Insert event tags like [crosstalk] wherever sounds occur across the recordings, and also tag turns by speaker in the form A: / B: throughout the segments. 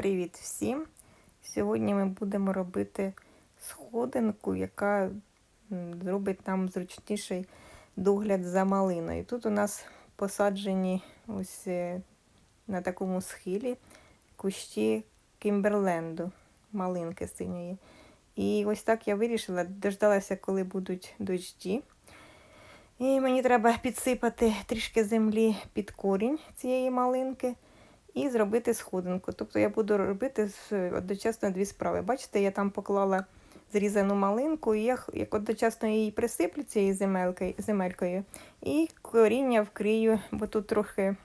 A: Привіт всім! Сьогодні ми будемо робити сходинку, яка зробить нам зручніший догляд за малиною. Тут у нас посаджені ось е, на такому схилі кущі Кімберленду, малинки синьої. І ось так я вирішила, дождалася, коли будуть дощі. І мені треба підсипати трішки землі під корінь цієї малинки і зробити сходинку. Тобто я буду робити одночасно дві справи. Бачите, я там поклала зрізану малинку, і я як одночасно її присиплю цією земелькою, і коріння вкрию, бо тут трохи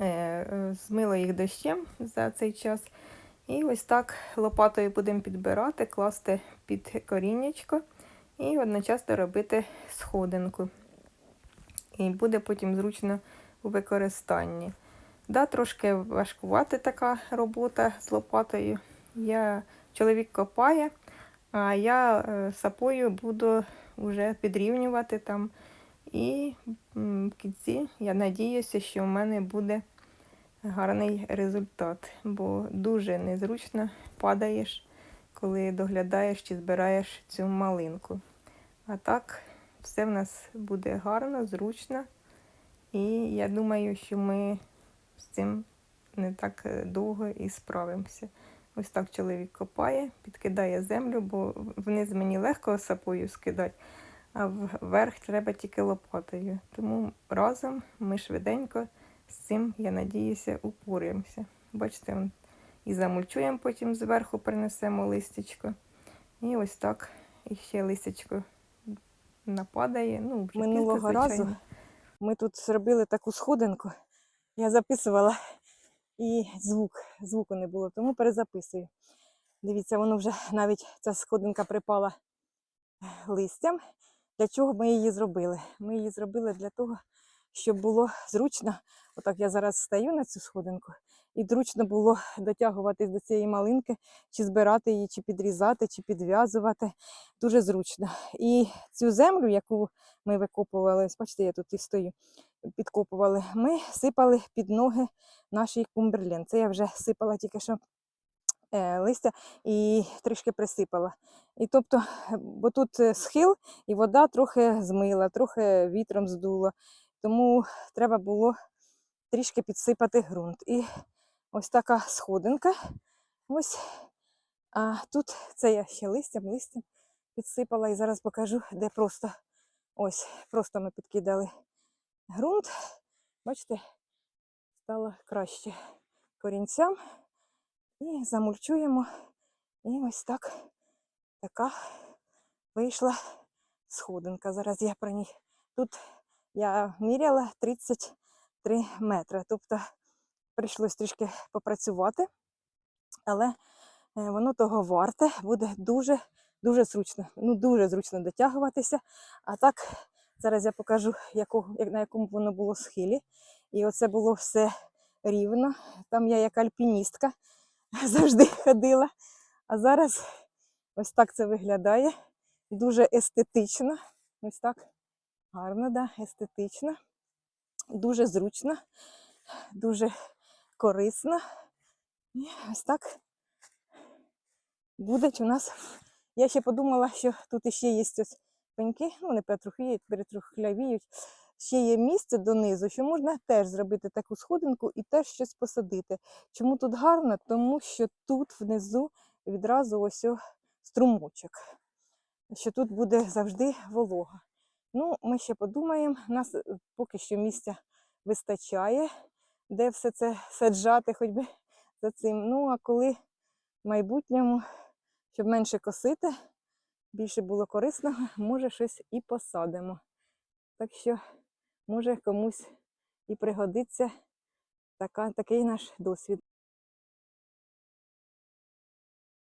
A: е, е, змило їх дощем за цей час. І ось так лопатою будемо підбирати, класти під коріннячко і одночасно робити сходинку. І буде потім зручно у використанні. Да, трошки важкувати така робота з лопатою. Я, чоловік копає, а я е, сапою буду вже підрівнювати там. І в кінці я надіюся, що в мене буде гарний результат, бо дуже незручно падаєш, коли доглядаєш чи збираєш цю малинку. А так, все в нас буде гарно, зручно. І я думаю, що ми з цим не так е, довго і справимося. Ось так чоловік копає, підкидає землю, бо вниз мені легко сапою скидати, а вверх треба тільки лопатою. Тому разом ми швиденько з цим, я надіюся, упораємося. Бачите, і замульчуємо, потім зверху принесемо листячко. І ось так і ще листячко нападає. Ну, вже
B: Минулого
A: кілька,
B: разу. Ми тут зробили таку сходинку. Я записувала і звук, звуку не було, тому перезаписую. Дивіться, воно вже [laughs] навіть ця сходинка припала листям. Для чого ми її зробили? Ми її зробили для того, щоб було зручно. Отак я зараз стою на цю сходинку, і зручно було дотягуватись до цієї малинки, чи збирати її, чи підрізати, чи підв'язувати. Дуже зручно. І цю землю, яку ми викопували, бачите, я тут і стою, підкопували, ми сипали під ноги нашій кумберлен. Це я вже сипала тільки що е, листя і трішки присипала. І тобто, бо тут е, схил, і вода трохи змила, трохи вітром здуло. Тому треба було трішки підсипати ґрунт. І ось така сходинка. Ось. А тут це я ще листям, листям підсипала і зараз покажу, де просто ось, просто ми підкидали ґрунт. Бачите, стало краще корінцям. І замульчуємо. І ось так така вийшла сходинка. Зараз я про ній. Тут я міряла 33 метри. Тобто прийшлось трішки попрацювати, але е, воно того варте, буде дуже дуже зручно. Ну, дуже зручно дотягуватися. А так, зараз я покажу, на якому воно було схилі. І оце було все рівно. Там я як альпіністка [laughs] завжди ходила. А зараз ось так це виглядає. Дуже естетично. Ось так. Гарно, да, естетично. Дуже зручно, дуже корисно. І ось так буде у нас. Я ще подумала, що тут іще є ось пеньки, ну вони перетрухіють, перетрухлявіють. Ще є місце донизу, що можна теж зробити таку сходинку і теж щось посадити. Чому тут гарно? Тому що тут внизу відразу ось струмочок, що тут буде завжди волога. Ну, ми ще подумаємо, нас е, поки що місця вистачає, де все це саджати, хоч би за цим. Ну, а коли в майбутньому, щоб менше косити, більше було корисно, [laughs] може щось і посадимо. Так що, може, комусь і пригодиться така, такий наш досвід.